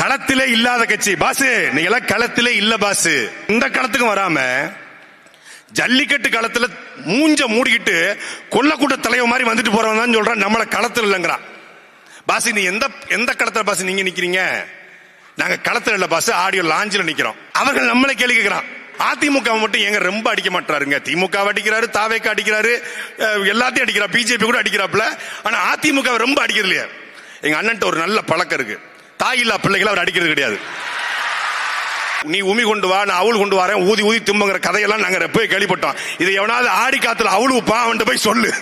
களத்திலே இல்லாத கட்சி. பாசு நீங்க எல்லாம் களத்திலே இல்ல பாசு. இந்த களத்துக்கும் வராம ஜல்லிக்கட்டு களத்துல மூஞ்ச மூடிக்கிட்டு கொல்லக்கூட்ட தலைவர் மாதிரி வந்துட்டு போறவன் தான் சொல்றான். நம்மள களத்துல இல்லைங்கிறான் பாசு நீ எந்த எந்த களத்துல பாசு நீங்க நிக்கிறீங்க? நாங்க களத்துல இல்ல பாசு ஆடியோ லாஞ்சில் நிக்கிறோம். அவர்கள் நம்மளை கேள்வி கேட்கிறான். அதிமுக மட்டும் எங்க ரொம்ப அடிக்க மாட்டாருங்க திமுக அடிக்கிறாரு தாவேக்க அடிக்கிறாரு எல்லாத்தையும் அடிக்கிறா. பிஜேபி கூட அடிக்கிறாப்ல ஆனா அதிமுக ரொம்ப அடிக்கிறது இல்லையா. எங்க அண்ணன்ட்ட ஒரு நல்ல பழக்கம் இருக்கு. தாய் இல்லா பிள்ளைகளை அவர் அடிக்கிறது கிடையாது. நீ உமி கொண்டு வா நான் அவள் கொண்டு வரேன் ஊதி ஊதி தும்புங்கிற கதையெல்லாம் நாங்க போய் கேள்விப்பட்டோம். இதை எவனாவது ஆடி காத்துல அவள் உப்பா போய் சொல்லு.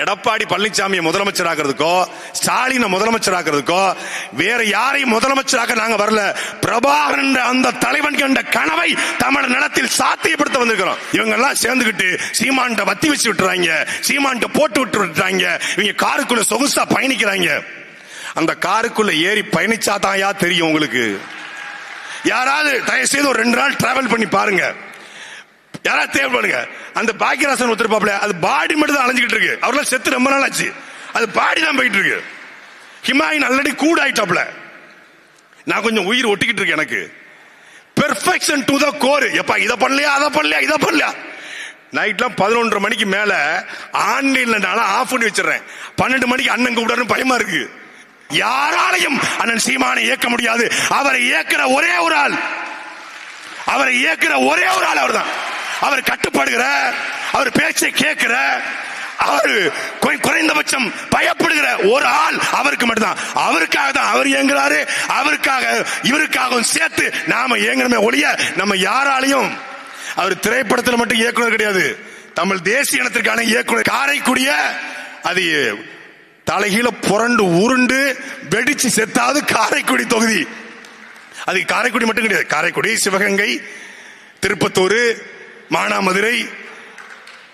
எடப்பாடி பழனிசாமியை முதலமைச்சராக்குறதுக்கோ ஸ்டாலினை முதலமைச்சராக்கிறதுக்கோ வேற யாரையும் முதலமைச்சராக்க நாங்க வரல. பிரபாகர் என்ற அந்த தலைவன் கண்ட கனவை தமிழ் நிலத்தில் சாத்தியப்படுத்த வந்திருக்கிறோம். இவங்க எல்லாம் சேர்ந்துகிட்டு சீமான்ட்ட வத்தி வச்சு விட்டுறாங்க சீமான்ட்ட போட்டு விட்டு விட்டுறாங்க இவங்க காருக்குள்ள சொகுசா பயணிக்கிறாங்க. அந்த காருக்குள்ள ஏறி பயணிச்சா தான் யா தெரியும் உங்களுக்கு. யாராவது தயவு செய்து ஒரு ரெண்டு நாள் டிராவல் பண்ணி பாருங்க. யாராவது தேவைப்படுங்க அந்த பாக்கியராசன் ஒருத்தருப்பாப்ல அது பாடி மட்டும் தான் அலைஞ்சிக்கிட்டு இருக்கு. அவரெல்லாம் செத்து ரொம்ப நாள் ஆச்சு. அது பாடி தான் போயிட்டு இருக்கு. ஹிமாயின் ஆல்ரெடி கூட ஆயிட்டாப்ல நான் கொஞ்சம் உயிர் ஒட்டிக்கிட்டு இருக்கேன் எனக்கு. பெர்ஃபெக்ஷன் டு த கோர் எப்பா இதை பண்ணலையா அதை பண்ணலையா இதை பண்ணலையா? நைட்லாம் பதினொன்றரை மணிக்கு மேல ஆன்லைன்ல நான் ஆஃப் பண்ணி வச்சிடறேன். பன்னெண்டு மணிக்கு அண்ணன் கூப்பிடாருன்னு பயமா இருக்கு. யாராலையும் அண்ணன் சீமானை இயக்க முடியாது. அவரை இயக்கிற ஒரே ஒரு ஆள். அவரை இயக்கிற ஒரே ஒரு ஆள் அவர்தான். அவர் கட்டுப்படுகிற அவர் பேச்சை கேட்கிற அவர் குறைந்தபட்சம் பயப்படுகிற ஒரு ஆள் அவருக்கு மட்டும்தான். அவருக்காக தான் அவர் இயங்குறாரு. அவருக்காக இவருக்காகவும் சேர்த்து நாம இயங்கணுமே ஒழிய நம்ம யாராலையும் அவர் திரைப்படத்தில் மட்டும் இயக்குனர் கிடையாது. தமிழ் தேசிய இனத்திற்கான இயக்குனர் காரைக்குடிய அது தலைகீழ புரண்டு உருண்டு வெடிச்சு செத்தாது காரைக்குடி தொகுதி. அது காரைக்குடி மட்டும் கிடையாது. காரைக்குடி சிவகங்கை திருப்பத்தூர் மானாமதுரை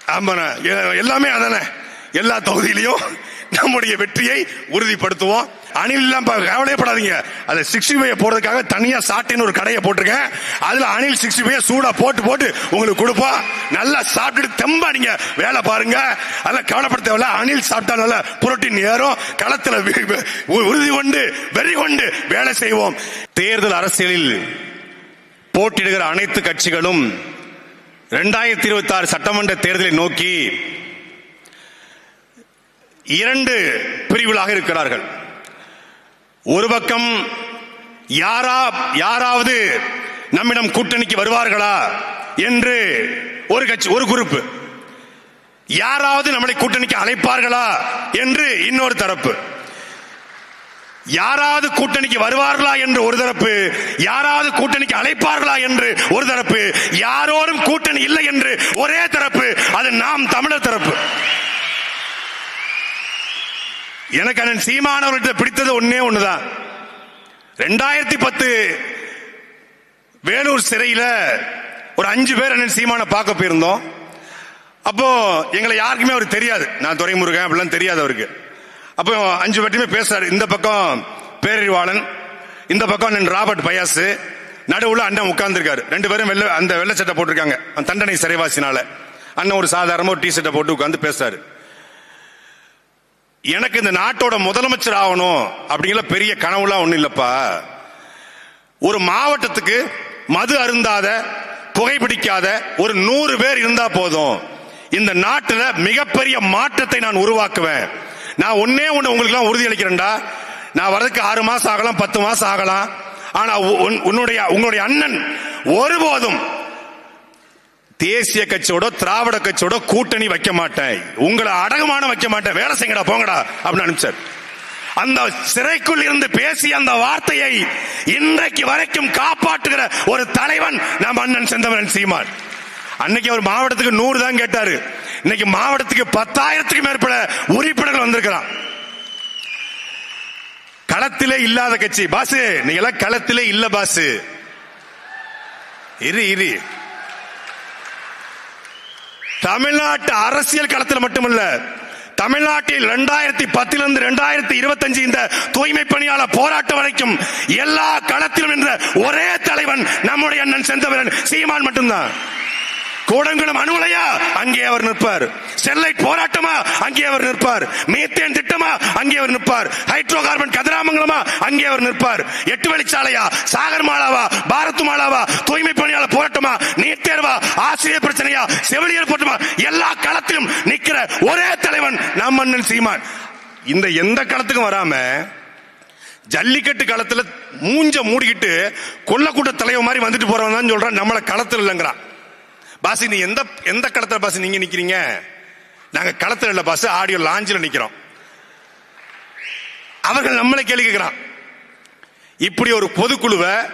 ஆமாண்ணா. எல்லாமே அதானே. எல்லா தொகுதியிலையும் நம்முடைய வெற்றியை உறுதிப்படுத்துவோம். அணில் எல்லாம் கவலையப்படாதீங்க அதை சிக்ஸ்டி ஃபைவ் போடுறதுக்காக தனியா சாட்டின்னு ஒரு கடையை போட்டிருக்கேன். அதுல அணில் சிக்ஸ்டி ஃபைவ் சூடா போட்டு போட்டு உங்களுக்கு கொடுப்போம் நல்லா சாப்பிட்டுட்டு தெம்பா நீங்க வேலை பாருங்க. அதெல்லாம் கவலைப்பட தேவையில்ல அணில் சாப்பிட்டா நல்லா புரோட்டீன் ஏறும். களத்துல உ- உறுதி கொண்டு வெறி கொண்டு வேலை செய்வோம். தேர்தல் அரசியலில் போட்டியிடுகிற அனைத்து கட்சிகளும் இரண்டாயிரத்தி இருபத்தி ஆறு சட்டமன்ற தேர்தலை நோக்கி இரண்டு பிரிவுகளாக இருக்கிறார்கள். ஒரு பக்கம் யாரா யாராவது நம்மிடம் கூட்டணிக்கு வருவார்களா என்று ஒரு கட்சி ஒரு குரூப் யாராவது நம்மளை கூட்டணிக்கு அழைப்பார்களா என்று இன்னொரு தரப்பு. யாராவது கூட்டணிக்கு வருவார்களா என்று ஒரு தரப்பு யாராவது கூட்டணிக்கு அழைப்பார்களா என்று ஒரு தரப்பு யாரோரும் கூட்டணி இல்லை என்று ஒரே தரப்பு அது நாம் தமிழர் தரப்பு. எனக்கு அண்ணன் சீமானவர்கிட்ட பிடித்தது ஒன்னே ஒண்ணுதான். ரெண்டாயிரத்தி பத்து வேலூர் சிறையில ஒரு அஞ்சு பேர் அண்ணன் சீமான பார்க்க போயிருந்தோம். அப்போ எங்களை யாருக்குமே அவருக்கு தெரியாது. நான் துரைமுருகன் அப்படிலாம் தெரியாது அவருக்கு. அப்போ அஞ்சு பேர்ட்டுமே பேசுறாரு. இந்த பக்கம் பேரறிவாளன் இந்த பக்கம் அண்ணன் ராபர்ட் பயாசு நடுவுல அண்ணன் உட்கார்ந்துருக்காரு. ரெண்டு பேரும் வெள்ள அந்த வெள்ளை சட்டை போட்டிருக்காங்க. அந்த தண்டனை சிறைவாசினால. அண்ணன் ஒரு சாதாரண ஒரு டி ஷர்ட்டை போட்டு உட்காந்து பேசுறாரு. எனக்கு இந்த நாட்டோட முதலமைச்சர் ஆகணும் அப்படிங்கிற பெரிய கனவுலாம் ஒண்ணும் இல்லப்பா. ஒரு மாவட்டத்துக்கு மது அருந்தாத புகைப்பிடிக்காத ஒரு நூறு பேர் இருந்தா போதும். இந்த நாட்டில் மிகப்பெரிய மாற்றத்தை நான் உருவாக்குவேன். நான் ஒன்னே ஒண்ணு உங்களுக்கு உறுதி அளிக்கிறேன்டா நான் வரதுக்கு ஆறு மாசம் ஆகலாம் பத்து மாசம் ஆகலாம். ஆனா உன்- உன்னுடைய உங்களுடைய அண்ணன் ஒருபோதும் தேசிய கட்சியோட திராவிட கட்சியோட கூட்டணி வைக்க மாட்டேன். உங்களை அடகுமான வைக்க மாட்டேன். வேலை செய்யடா போங்கடா அப்படின்னு அனுப்பிச்சார். அந்த சிறைக்குள் இருந்து பேசிய அந்த வார்த்தையை இன்றைக்கு வரைக்கும் காப்பாற்றுகிற ஒரு தலைவன் நம் அண்ணன் செந்தவரன் சீமான். அன்னைக்கு அவர் மாவட்டத்துக்கு நூறு தான் கேட்டாரு. இன்னைக்கு மாவட்டத்துக்கு பத்தாயிரத்துக்கு மேற்பட்ட உறுப்பினர்கள் வந்திருக்கிறான். களத்திலே இல்லாத கட்சி. பாசு நீங்க எல்லாம் களத்திலே இல்ல பாசு. இரு இரு. தமிழ்நாட்டு அரசியல் களத்தில் மட்டுமல்ல தமிழ்நாட்டில் இரண்டாயிரத்தி பத்திலிருந்து இரண்டாயிரத்தி இருபத்தஞ்சு இந்த தூய்மை பணியாளர் போராட்டம் வரைக்கும் எல்லா களத்திலும் என்ற ஒரே தலைவன் நம்முடைய அண்ணன் செந்தவரன் சீமான் மட்டும்தான். கூடங்குளம் அணுலையா அங்கே அவர் நிற்பார். செல்லைட் போராட்டமா? அங்கே அவர் நிற்பார். மீத்தேன் திட்டமா? அங்கே அவர் நிற்பார். ஹைட்ரோ கார்பன் கதிராமங்கலமா? அங்கே அவர் நிற்பார். எட்டு வழிச்சாலையா? சாகர் மாலாவா? பாரத் மாலாவா? தூய்மை பணியாளர் போராட்டமா? நீட் தேர்வா? ஆசிரியர் பிரச்சனையா? செவிலியர் போராட்டமா? எல்லா களத்திலும் நிக்கிற ஒரே தலைவன் நம் மன்னன் சீமான். இந்த எந்த களத்துக்கும் வராம ஜல்லிக்கட்டு களத்துல மூஞ்ச மூடிக்கிட்டு கொல்லக்கூட்ட தலைவர் மாதிரி வந்துட்டு போறவன் தான் சொல்றான். நம்மள களத்தில் இல்லைங்கிறான். பாசி நீ எந்த எந்த களத்துல பாஸ் நீங்க நிக்கிறீங்க? நாங்க களத்துல இல்ல பாஸ் ஆடியோ லாஞ்சில் நிக்கிறோம். அவர்கள் நம்மளை கேள்வி கேட்கிறான். இப்படி ஒரு பொதுக்குழுவை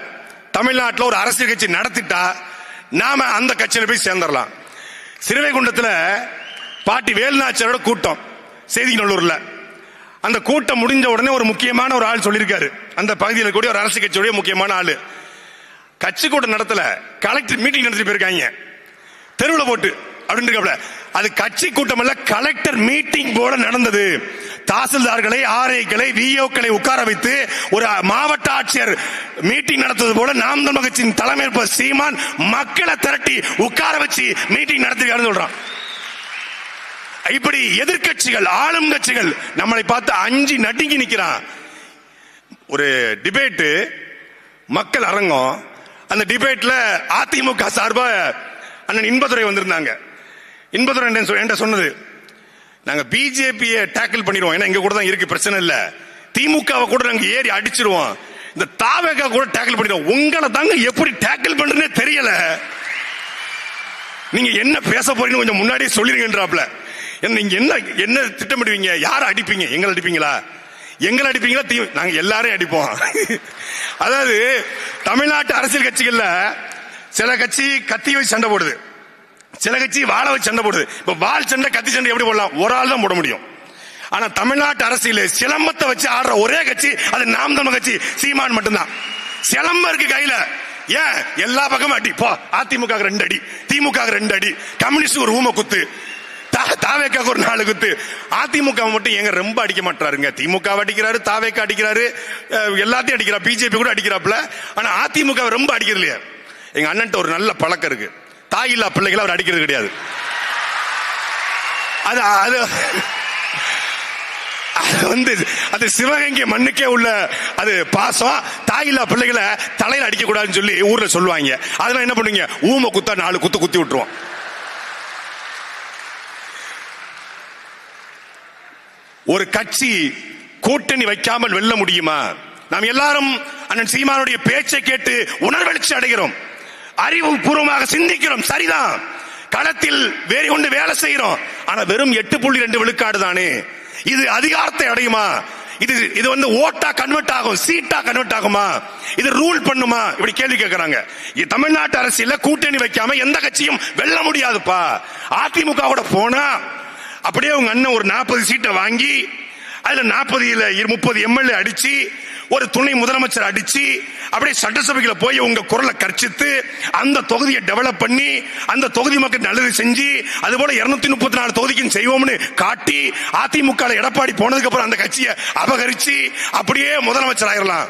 தமிழ்நாட்டில் ஒரு அரசியல் கட்சி நடத்திட்டா நாம அந்த கட்சியில போய் சேர்ந்துடலாம் சிறுவைகுண்டத்துல பாட்டி வேலுநாச்சியாரோட கூட்டம் செய்திநல்லூர்ல. அந்த கூட்டம் முடிஞ்ச உடனே ஒரு முக்கியமான ஒரு ஆள் சொல்லியிருக்காரு. அந்த பகுதியில் கூடிய ஒரு அரசு கட்சியுடைய முக்கியமான ஆள். கட்சி கூட்டம் நடத்தல கலெக்டர் மீட்டிங் நடத்தி போயிருக்காங்க. தெருவில் போட்டு அப்படின்னு இருக்காப்ல. அது கட்சி கூட்டம் அல்ல கலெக்டர் மீட்டிங் போல நடந்தது. தாசில்தார்களை ஆர்ஐக்களை விஓக்களை உட்கார வைத்து ஒரு மாவட்ட ஆட்சியர் மீட்டிங் நடத்துவது போல நாம் தமிழ் கட்சியின் தலைமை சீமான் மக்களை திரட்டி உட்கார வச்சு மீட்டிங் நடத்திருக்காருன்னு சொல்றான். இப்படி எதிர்க்கட்சிகள் ஆளும் கட்சிகள் நம்மளை பார்த்து அஞ்சு நடுங்கி நிற்கிறான் ஒரு டிபேட்டு மக்கள் அரங்கம். அந்த டிபேட்ல அதிமுக சார்பாக அண்ணன் இன்பதுரை வந்திருந்தாங்க. இன்பதுரை சொ- என்கிட்ட சொன்னது நாங்க பிஜேபியை டேக்கிள் பண்ணிடுவோம். ஏன்னா இங்க கூட தான் இருக்கு பிரச்சனை இல்ல. திமுகவை கூட நாங்க ஏறி அடிச்சிருவோம். இந்த தாவேகா கூட டேக்கிள் பண்ணிடுவோம். உங்களை தாங்க எப்படி டேக்கிள் பண்றதுனே தெரியல. நீங்க என்ன பேச போறீங்கன்னு கொஞ்சம் முன்னாடியே சொல்லிருங்கன்றாப்ல. நீங்க என்ன என்ன திட்டமிடுவீங்க? யாரை அடிப்பீங்க? எங்களை அடிப்பீங்களா? எங்களை அடிப்பீங்களா? தீ நாங்க எல்லாரையும் அடிப்போம். அதாவது தமிழ்நாட்டு அரசியல் கட்சிகள்ல சில கட்சி கத்தி வச்சு சண்டை போடுது. சில கட்சி வாழை வச்சு சண்டை போடுது. இப்ப வாழ் சண்டை கத்தி சண்டை எப்படி போடலாம்? ஒரு ஆள் தான் போட முடியும். ஆனா தமிழ்நாட்டு அரசியல் சிலம்பத்தை வச்சு ஆடுற ஒரே கட்சி அது நாம் தமிழ் கட்சி சீமான் மட்டும்தான். சிலம்பம் இருக்கு கையில. ஏன்? எல்லா பக்கமும் அடி. போ அதிமுக ரெண்டு அடி. திமுக ரெண்டு அடி. கம்யூனிஸ்ட் ஒரு ஊம குத்து. தா- தாவேக்காக்கு ஒரு நாலு குத்து. அதிமுக மட்டும் எங்க ரொம்ப அடிக்க மாட்டாருங்க. திமுக அடிக்கிறாரு தாவேக்கா அடிக்கிறாரு எல்லாத்தையும் அடிக்கிறா பிஜேபி கூட அடிக்கிறாப்ல ஆனா அதிமுக ரொம்ப அடிக்கிறது இல்லையா. எங்க அண்ணன்ட்ட ஒரு நல்ல பழக்கம் இருக்கு. தாயில்லா பிள்ளைகளை அவர் அடிக்கிறது கிடையாது. அது அது அது வந்து அது சிவகங்கை மண்ணுக்கே உள்ள அது பாசம். தாயில்லா பிள்ளைகளை தலையில அடிக்க கூடாதுன்னு சொல்லி ஊர்ல சொல்லுவாங்க. அதெல்லாம் என்ன பண்ணுவீங்க? ஊம குத்தா நாலு குத்து குத்தி விட்டுருவோம். ஒரு கட்சி கூட்டணி வைக்காமல் வெல்ல முடியுமா? நாம் எல்லாரும் அண்ணன் சீமானுடைய பேச்சை கேட்டு உணர்வெழுச்சி அடைகிறோம். அறிவு பூர்வமாக சிந்திக்கிறோம். சரிதான். களத்தில் வேறு கொண்டு வேலை செய்கிறோம். ஆனா வெறும் எட்டு புள்ளி ரெண்டு விழுக்காடு தானே. இது அதிகாரத்தை அடையுமா? இது இது வந்து ஓட்டா கன்வெர்ட் ஆகும் சீட்டா கன்வெர்ட் ஆகுமா? இது ரூல் பண்ணுமா? இப்படி கேள்வி கேட்கறாங்க தமிழ்நாட்டு அரசியல கூட்டணி வைக்காம எந்த கட்சியும் வெல்ல முடியாதுப்பா. அதிமுக கூட போனா அப்படியே உங்க அண்ணன் ஒரு நாற்பது சீட்டை வாங்கி அதுல நாற்பது முப்பது எம்எல்ஏ அடிச்சு ஒரு துணை முதலமைச்சர் அடிச்சு அப்படியே சட்டசபைக்குள்ள போய் உங்க குரலை கர்ச்சித்து அந்த தொகுதியை டெவலப் பண்ணி அந்த தொகுதி மக்கள் நல்லது செஞ்சு அது போல இருநூத்தி முப்பத்தி நாலு தொகுதிக்கும் செய்வோம்னு காட்டி அதிமுக எடப்பாடி போனதுக்கு அப்புறம் அந்த கட்சியை அபகரிச்சு அப்படியே முதலமைச்சர் ஆயிரலாம்.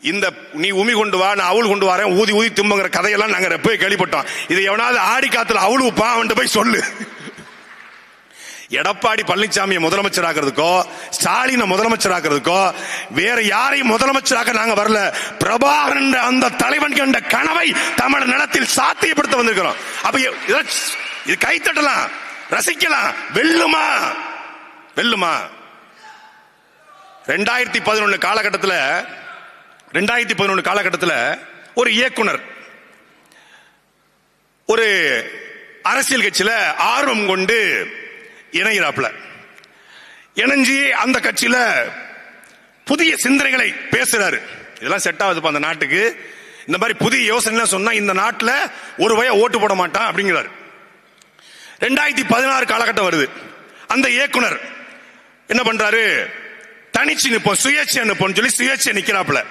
இந்த நீ உமி கொண்டு வா நான் அவள் கொண்டு வரேன் ஊதி ஊதி தும்புங்கிற கதையெல்லாம் நாங்க போய் கேள்விப்பட்டோம். இதை எவனாவது ஆடி காத்துல அவள் அவன்கிட்ட போய் சொல்லு. எடப்பாடி பழனிசாமியை முதலமைச்சர் ஆகிறதுக்கோ ஸ்டாலினை முதலமைச்சர் ஆகிறதுக்கோ வேற யாரையும் முதலமைச்சராக நாங்க வரல. பிரபாகரன் என்ற அந்த தலைவன் கண்ட கனவை தமிழ் நிலத்தில் சாத்தியப்படுத்த வந்திருக்கிறோம். அப்ப இது கைத்தட்டலாம். ரசிக்கலாம். வெல்லுமா? வெல்லுமா? ரெண்டாயிரத்தி பதினொன்று காலகட்டத்தில் ரெண்டாயிரத்தி பதினொன்று காலகட்டத்தில் ஒரு இயக்குனர் ஒரு அரசியல் கட்சியில ஆர்வம் கொண்டு இணைகிறாப்புல. இணைஞ்சி அந்த கட்சியில புதிய சிந்தனைகளை பேசுறாரு. இதெல்லாம் செட் ஆகுதுப்பா அந்த நாட்டுக்கு. இந்த மாதிரி புதிய யோசனை சொன்னா இந்த நாட்டில் ஒரு வய ஓட்டு போட மாட்டான் அப்படிங்கிறாரு. ரெண்டாயிரத்தி பதினாறு காலகட்டம் வருது. அந்த இயக்குனர் என்ன பண்றாரு? தனிச்சு நிற்போம் சுயேட்சை நிற்போம் சொல்லி சுயேட்சை நிக்கிறாப்புல.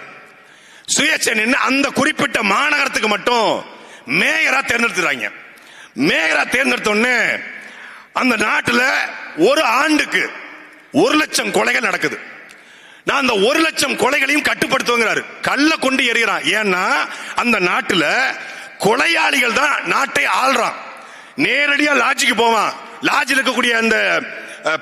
சுயேட்சை நின்று அந்த குறிப்பிட்ட மாநகரத்துக்கு மட்டும் மேயரா தேர்ந்தெடுத்துறாங்க மேயரா தேர்ந்தெடுத்த உடனே அந்த நாட்டில் ஒரு ஆண்டுக்கு ஒரு லட்சம் கொலைகள் நடக்குது. நான் அந்த ஒரு லட்சம் கொலைகளையும் கட்டுப்படுத்துவங்கிறாரு. கல்ல கொண்டு எறிகிறான். ஏன்னா அந்த நாட்டில் கொலையாளிகள் தான் நாட்டை ஆள்றான். நேரடியாக லாட்ஜுக்கு போவான். லாட்ஜில் இருக்கக்கூடிய அந்த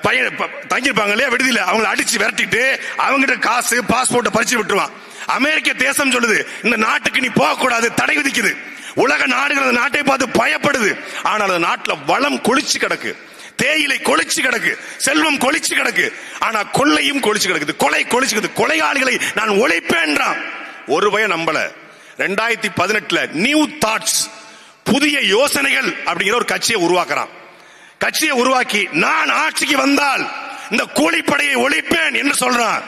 பையன் தங்கியிருப்பாங்க இல்லையா விடுதியில் அவங்களை அடிச்சு விரட்டிட்டு அவங்ககிட்ட காசு பாஸ்போர்ட்டை பறிச்சு விட்டுருவான். அமெரிக்க தேசம் சொல்லுது இந்த நாட்டுக்கு நீ போகக்கூடாது தடை விதிக்குது. உலக நாடுகள் அந்த நாட்டை பார்த்து பயப்படுது. ஆனால் அந்த நாட்டில் வளம் கொளிச்சு கிடக்கு. தேயிலை கொளிச்சு கிடக்கு. செல்வம் கொளிச்சு கிடக்கு. ஆனா கொள்ளையும் கொளிச்சு கிடக்குது. கொலை கொளிச்சு கிடக்கு கொலையாளிகளை நான் ஒழிப்பேன்றான். ஒரு பயம் நம்பல. ரெண்டாயிரத்தி பதினெட்டுல நியூ தாட்ஸ் புதிய யோசனைகள் அப்படிங்கிற ஒரு கட்சியை உருவாக்குறான். கட்சியை உருவாக்கி நான் ஆட்சிக்கு வந்தால் இந்த கூலிப்படையை ஒழிப்பேன் என்று சொல்றான்.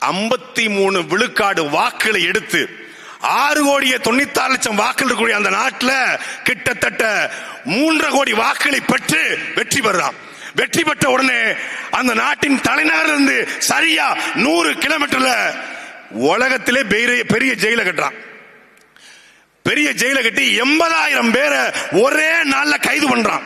ஐம்பத்தி மூணு விழுக்காடு வாக்குகளை எடுத்து ஆறு கோடியே தொண்ணூத்தாறு லட்சம் வாக்கள் இருக்கக்கூடிய அந்த நாட்டில் கிட்டத்தட்ட மூன்றரை கோடி வாக்குகளை பெற்று வெற்றி பெறான் வெற்றி பெற்ற உடனே அந்த நாட்டின் தலைநகர் இருந்து சரியா நூறு கிலோமீட்டர்ல உலகத்திலே பெரிய பெரிய ஜெயில கட்டுறான். பெரிய ஜெயில கட்டி எண்பதாயிரம் பேரை ஒரே நாள்ல கைது பண்றான்.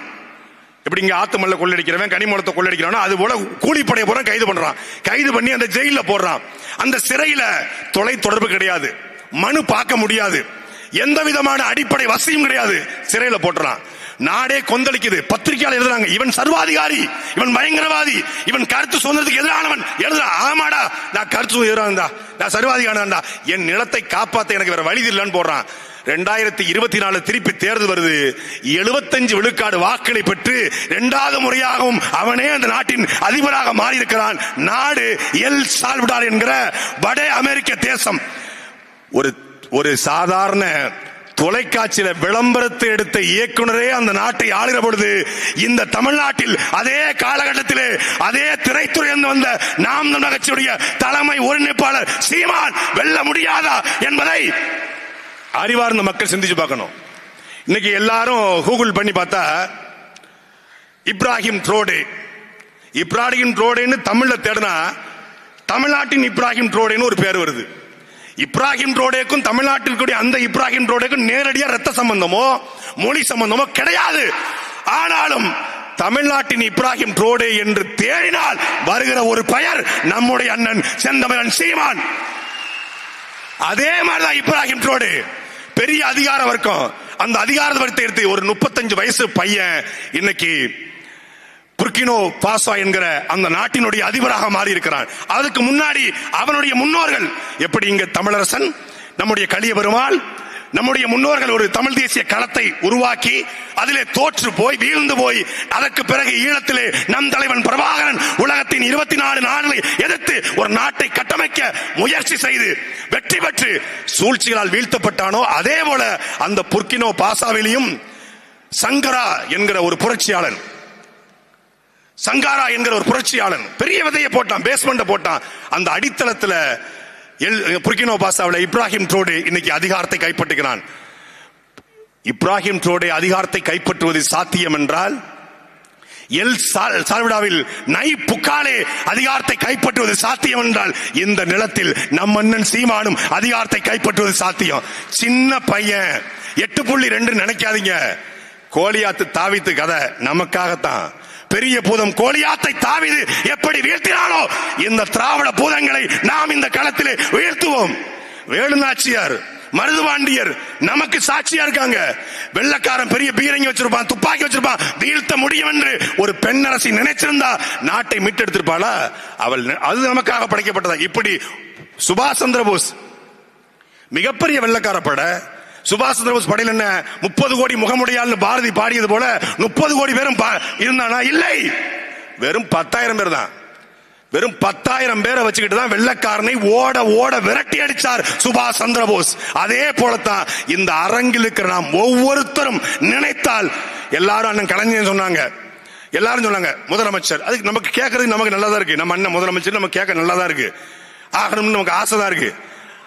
எப்படி இங்க ஆத்துமல்ல கொள்ளடிக்கிறவன் கனிமூலத்தை கொள்ளடிக்கிறவன் அது போல கூலிப்படைய பூரா கைது பண்றான். கைது பண்ணி அந்த ஜெயில போடுறான். அந்த சிறையில தொலை தொடர்பு கிடையாது. மனு பார்க்க முடியாது. எந்த விதமான அடிப்படை வசதியும் கிடையாது. சிறையில போட்டுறான். நாடே கொந்தளிக்குது. பத்திரிகையாளர் எழுதுறாங்க. இவன் சர்வாதிகாரி. இவன் பயங்கரவாதி. இவன் கருத்து சுதந்திரத்துக்கு எதிரானவன். எழுதுறான் ஆமாடா. நான் கருத்து எதிரானதா நான் சர்வாதிகாரன்டா என் நிலத்தை காப்பாத்த எனக்கு வேற வழி இல்லைன்னு போடுறான். ரெண்டாயிரத்தி இருபத்தி நாலு திருப்பி தேர்தல் வருது. எழுபத்தஞ்சு விழுக்காடு வாக்களை பெற்று இரண்டாவது முறையாகவும் அவனே அந்த நாட்டின் அதிபராக மாறியிருக்கிறான். நாடு எல் சால்விடார் என்கிற வட அமெரிக்க தேசம். ஒரு ஒரு சாதாரண தொலைக்காட்சியில விளம்பரத்தை எடுத்த இயக்குனரே அந்த நாட்டை ஆளுகிற பொழுது இந்த தமிழ்நாட்டில் அதே காலகட்டத்திலே அதே திரைத்துறை வந்த நாம் தமிழர் கட்சியுடைய தலைமை ஒருங்கிணைப்பாளர் சீமான் வெல்ல முடியாதா என்பதை அறிவார்ந்த மக்கள் சிந்திச்சு பார்க்கணும். இன்னைக்கு எல்லாரும் கூகுள் பண்ணி பார்த்தா இப்ராஹிம் ட்ரோடே. இப்ராஹிம் ட்ரோடேன்னு தமிழ்ல தேடினா தமிழ்நாட்டின் இப்ராஹிம் ட்ரோடேன்னு ஒரு பேர் வருது. இப்ராஹிம் ரோடேக்கும் தமிழ்நாட்டில் கூடிய அந்த இப்ராஹிம் ரோடேக்கும் நேரடியா ரத்த சம்பந்தமோ மொழி சம்பந்தமோ கிடையாது. ஆனாலும் தமிழ்நாட்டின் இப்ராஹிம் ரோடே என்று தேடினால் வருகிற ஒரு பெயர் நம்முடைய அண்ணன் செந்தமிழன் சீமான். அதே மாதிரிதான் இப்ராஹிம் ரோடு. பெரிய அதிகார வர்க்கம். அந்த அதிகார வர்க்கத்தை எடுத்து ஒரு முப்பத்தஞ்சு வயசு பையன் இன்னைக்கு புர்கினோ பாசா என்கிற அந்த நாட்டினுடைய அதிபராக மாறி இருக்கிறான் அதுக்கு முன்னாடி அவனுடைய முன்னோர்கள். எப்படி இங்க தமிழரசன் நம்முடைய கலிய பெருமாள் நம்முடைய முன்னோர்கள் ஒரு தமிழ் தேசிய களத்தை உருவாக்கி அதிலே தோற்று போய் வீழ்ந்து போய் அதற்கு பிறகு ஈழத்திலே நம் தலைவன் பிரபாகரன் உலகத்தின் இருபத்தி நாலு நாடுகளை எதிர்த்து ஒரு நாட்டை கட்டமைக்க முயற்சி செய்து வெற்றி பெற்று சூழ்ச்சிகளால் வீழ்த்தப்பட்டானோ அதே போல அந்த புர்கினோ பாசாவிலையும் சங்கரா என்கிற ஒரு புரட்சியாளன் சங்காரா என்கிற ஒரு புரட்சியாளன் பெரிய விதையை போட்டான் பேஸ்மெண்ட் போட்டான். அந்த அடித்தளத்துல எல் புர்கினோ பாசாவில் இப்ராஹிம் ட்ரோடே இன்னைக்கு அதிகாரத்தை கைப்பற்றுகிறான். இப்ராஹிம் ட்ரோடே அதிகாரத்தை கைப்பற்றுவது சாத்தியம் என்றால் எல் சால்விடாவில் நை புக்காலே அதிகாரத்தை கைப்பற்றுவது சாத்தியம் என்றால் இந்த நிலத்தில் நம் அண்ணன் சீமானும் அதிகாரத்தை கைப்பற்றுவது சாத்தியம். சின்ன பையன் எட்டு புள்ளி ரெண்டு நினைக்காதீங்க. கோலியாத்து தாவித்து கதை நமக்காகத்தான். பெரிய பூதம் கோலியாத்தை தாவிது எப்படி வீழ்த்தினாலோ இந்த திராவிட பூதங்களை நாம் இந்த களத்திலே வீழ்த்துவோம். வேலுநாச்சியார் மருதுபாண்டியர் நமக்கு சாட்சியா இருக்காங்க. வெள்ளக்காரன் பெரிய பீரங்கி வச்சிருப்பான் துப்பாக்கி வச்சிருப்பான் வீழ்த்த முடியும் என்று ஒரு பெண்ணரசி நினைச்சிருந்தா நாட்டை மீட்டெடுத்திருப்பாளா? அவள் அது நமக்காக படைக்கப்பட்டதா? இப்படி சுபாஷ் சந்திர போஸ் மிகப்பெரிய வெள்ளக்கார படை சுபாஷ் சந்திரபோஸ் படையில் என்ன முப்பது கோடி முகமுடையாள்னு பாரதி பாடியது போல முப்பது கோடி பேரும் பா- இருந்தானா? இல்லை. வெறும் பத்தாயிரம் பேர் தான். வெறும் பத்தாயிரம் பேரை வச்சுக்கிட்டு தான் வெள்ளக்காரனை ஓட ஓட விரட்டி அடிச்சார் சுபாஷ் சந்திரபோஸ். அதே போலத்தான் இந்த அரங்கில் இருக்கிற நாம் ஒவ்வொருத்தரும் நினைத்தால் எல்லாரும் அண்ணன் கலைஞர் சொன்னாங்க. எல்லாரும் சொன்னாங்க முதலமைச்சர். அதுக்கு நமக்கு கேட்கறதுக்கு நமக்கு நல்லா தான் இருக்கு. நம்ம அண்ணன் முதலமைச்சர் நமக்கு கேட்க நல்லதா இருக்கு. ஆகணும்னு நமக்கு ஆசை தான் இருக்கு.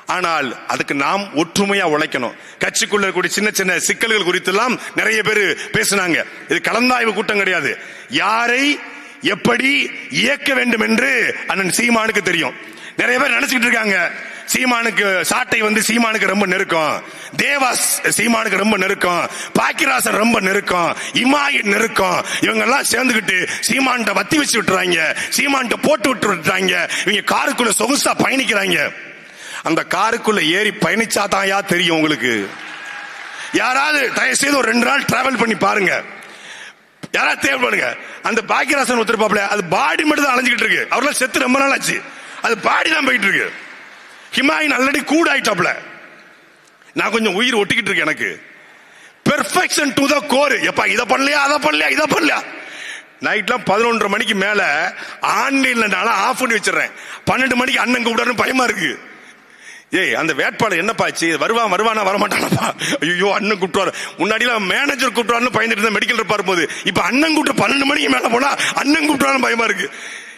ஆனால் அதுக்கு நாம் ஒற்றுமையா உழைக்கணும். கட்சிக்குள்ள இருக்கக்கூடிய சின்ன சின்ன சிக்கல்கள் குறித்து எல்லாம் நிறைய பேர் பேசினாங்க. இது கலந்தாய்வு கூட்டம் கிடையாது. யாரை எப்படி இயக்க வேண்டும் என்று அண்ணன் சீமானுக்கு தெரியும். நிறைய பேர் நினைச்சுக்கிட்டு இருக்காங்க. சீமானுக்கு சாட்டை வந்து சீமானுக்கு ரொம்ப நெருக்கம். தேவாஸ் சீமானுக்கு ரொம்ப நெருக்கம். பாக்கிராசன் ரொம்ப நெருக்கம். இமாயி நெருக்கம். இவங்க எல்லாம் சேர்ந்துகிட்டு சீமான்கிட்ட வத்தி வச்சு விட்டுறாங்க. சீமான்கிட்ட போட்டு விட்டு விட்டுறாங்க. இவங்க காருக்குள்ள சொகுசா பயணிக்கிறாங்க. அந்த காருக்குள்ள ஏறி பயணிச்சாதான் யா தெரியும் உங்களுக்கு. யாராவது தயவு செய்து ஒரு ரெண்டு நாள் டிராவல் பண்ணி பாருங்க. யாராவது தேவை பண்ணுங்க. அந்த பாக்கியராசன் ஒருத்தர் அது பாடி மட்டும் தான் அலைஞ்சிக்கிட்டு இருக்கு. அவர்லாம் செத்து ரொம்ப நாள் ஆச்சு. அது பாடி தான் போயிட்டு இருக்கு. ஹிமாயின் ஆல்ரெடி கூட ஆயிட்டாப்ல நான் கொஞ்சம் உயிர் ஒட்டிக்கிட்டு இருக்கு எனக்கு. பெர்ஃபெக்ஷன் டு த கோர் எப்பா இதை பண்ணலையா அதை பண்ணலையா இதை பண்ணலையா? நைட்லாம் பதினொன்றரை மணிக்கு மேல ஆன்லைன்ல நான் ஆஃப் பண்ணி வச்சிடுறேன். பன்னெண்டு மணிக்கு அண்ணன் கூப்பிடணும் பயமா இருக்கு. ஏய் அந்த வேட்பாளர் என்னப்பா ஆச்சு? வருவான் வருவானா வரமாட்டானப்பா? ஐயோ அண்ணன் கூப்பிட்டுவாரு முன்னாடிலாம் மேனேஜர் கூப்பிட்டுவாருன்னு பயந்துட்டு இருந்த மெடிக்கல் இருப்பார் போது இப்ப அண்ணன் கூப்பிட்டு பன்னெண்டு மணிக்கு மேல போனா அண்ணன் கூப்பிட்டுவாரு பயமா இருக்கு.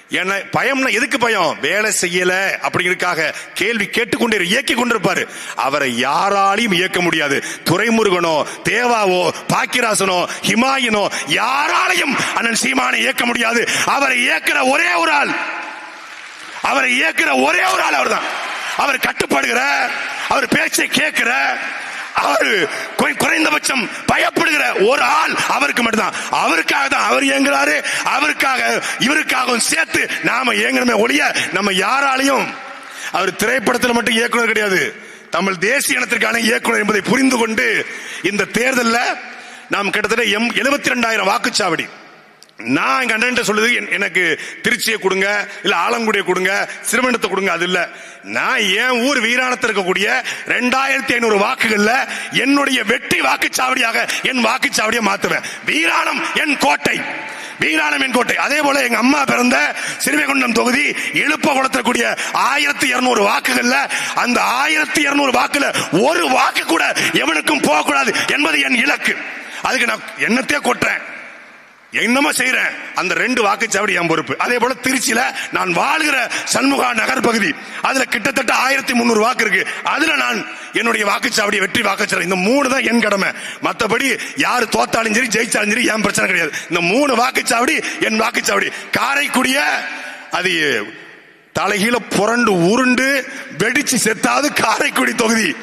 என்ன பயம்னா எதுக்கு பயம்? வேலை செய்யல அப்படிங்கிறதுக்காக கேள்வி கேட்டுக்கொண்டே இயக்கி கொண்டிருப்பாரு. அவரை யாராலையும் இயக்க முடியாது. துரைமுருகனோ தேவாவோ பாக்கியராசனோ ஹிமாயினோ யாராலையும் அண்ணன் சீமானை இயக்க முடியாது. அவரை இயக்கிற ஒரே ஒரு ஆள். அவரை இயக்கிற ஒரே ஒரு ஆள் அவர்தான். அவர் கட்டுப்படுகிறார் அவர் பேச்சை கேட்கிறார் அவர் குறைந்தபட்சம் பயப்படுகிற ஒரு ஆள் அவருக்கு மட்டும்தான். அவருக்காக தான் அவர் இயங்குறாரு. அவருக்காக இவருக்காகவும் சேர்த்து நாம இயங்கணுமே ஒழிய நம்ம யாராலையும் அவர் திரைப்படத்தில் மட்டும் இயக்குனர் கிடையாது. தமிழ் தேசிய இனத்திற்கான இயக்குனர் என்பதை புரிந்து கொண்டு இந்த தேர்தலில் நாம் கிட்டத்தட்ட எம் எழுபத்தி ரெண்டாயிரம் வாக்குச்சாவடி. நான் எங்க அண்ணன் சொல்லுது என்- எனக்கு திருச்சியை கொடுங்க இல்ல ஆலங்குடியை கொடுங்க சிறுவனத்தை கொடுங்க அது இல்ல. நான் என் ஊர் வீராணத்தில் இருக்கக்கூடிய ரெண்டாயிரத்தி ஐநூறு வாக்குகள்ல என்னுடைய வெற்றி வாக்குச்சாவடியாக என் வாக்குச்சாவடியை மாத்துவேன். வீராணம் என் கோட்டை. வீராணம் என் கோட்டை. அதே போல எங்க அம்மா பிறந்த சிறுவைகுண்டம் தொகுதி எழுப்ப குளத்தக்கூடிய ஆயிரத்தி இருநூறு வாக்குகள்ல அந்த ஆயிரத்தி இருநூறு வாக்குல ஒரு வாக்கு கூட எவனுக்கும் போகக்கூடாது என்பது என் இலக்கு. அதுக்கு நான் என்னத்தையே கொட்டுறேன். என்னமோ செய்யறேன் அந்த ரெண்டு வாக்குச்சாவடி என் பொறுப்பு. அதே போல திருச்சியில நான் வாழ்கிற சண்முகா நகர் பகுதி. அதுல கிட்டத்தட்ட ஆயிரத்தி முந்நூறு வாக்கு இருக்கு. அதுல நான் என்னுடைய வாக்குச்சாவடி வெற்றி வாக்குச்சாவடி. இந்த மூணு தான் என் கடமை. மற்றபடி யாரு தோத்தாலும் சரி ஜெயிச்சாலும் சரி என் பிரச்சனை கிடையாது. இந்த மூணு வாக்குச்சாவடி என் வாக்குச்சாவடி. காரைக்குடிய அது தலைகீழ புரண்டு உருண்டு வெடிச்சு செத்தாவது காரைக்குடி தொகுதி.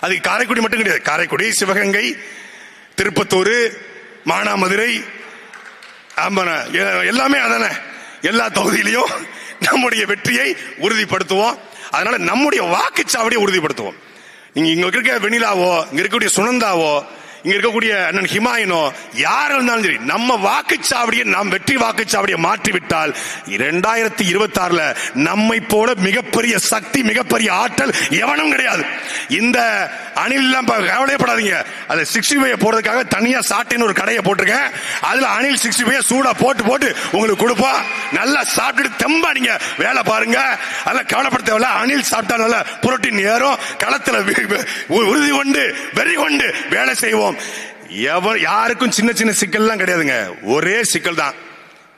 அது காரைக்குடி மட்டும் கிடையாது. காரைக்குடி சிவகங்கை திருப்பத்தூர் மானாமதுரை ஆமாண்ணா. எல்லாமே அதானே. எல்லா தொகுதியிலையும் நம்முடைய வெற்றியை உறுதிப்படுத்துவோம். அதனால நம்முடைய வாக்குச்சாவடியை உறுதிப்படுத்துவோம். நீங்க இங்க இருக்க வெணிலாவோ இங்க இருக்கக்கூடிய சுனந்தாவோ இங்க இருக்கக்கூடிய அண்ணன் ஹிமாயினோ யார் இருந்தாலும் சரி நம்ம வாக்குச்சாவடியை நாம் வெற்றி வாக்குச்சாவடியை மாற்றிவிட்டால் இரண்டாயிரத்தி இருபத்தி ஆறுல நம்மை போல மிகப்பெரிய சக்தி மிகப்பெரிய ஆற்றல் எவனும் கிடையாது. இந்த அணில் எல்லாம் கவலையப்படாதீங்க அது சிக்ஸ்டி ஃபைவ் போறதுக்காக தனியா சாட்டின்னு ஒரு கடையை போட்டிருக்கேன். அதுல அணில் சிக்ஸ்டி ஃபைவ் சூடா போட்டு போட்டு உங்களுக்கு கொடுப்போம் நல்லா சாப்பிட்டுட்டு தெம்பாடிங்க வேலை பாருங்க. அதெல்லாம் கவலைப்பட தேவையில்ல அணில் சாப்பிட்டா நல்லா புரோட்டீன் ஏறும். களத்துல உறுதி கொண்டு வெறி கொண்டு வேலை செய்வோம். எவ யாருக்கும் சின்ன சின்ன சிக்கல்லாம் கிடையாதுங்க. ஒரே சிக்கல் தான்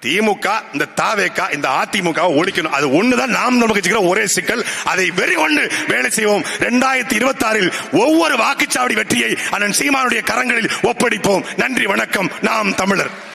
திமுக இந்த தாவேக்கா இந்த அதிமுக ஒழிக்கணும். அது ஒண்ணுதான் நாம் நமக்கு வச்சுக்கிற ஒரே சிக்கல். அதை வெறி கொண்டு வேலை செய்வோம். இரண்டாயிரத்தி இருபத்தி ஆறில் ஒவ்வொரு வாக்குச்சாவடி வெற்றியை அண்ணன் சீமானுடைய கரங்களில் ஒப்படைப்போம். நன்றி வணக்கம். நாம் தமிழர்.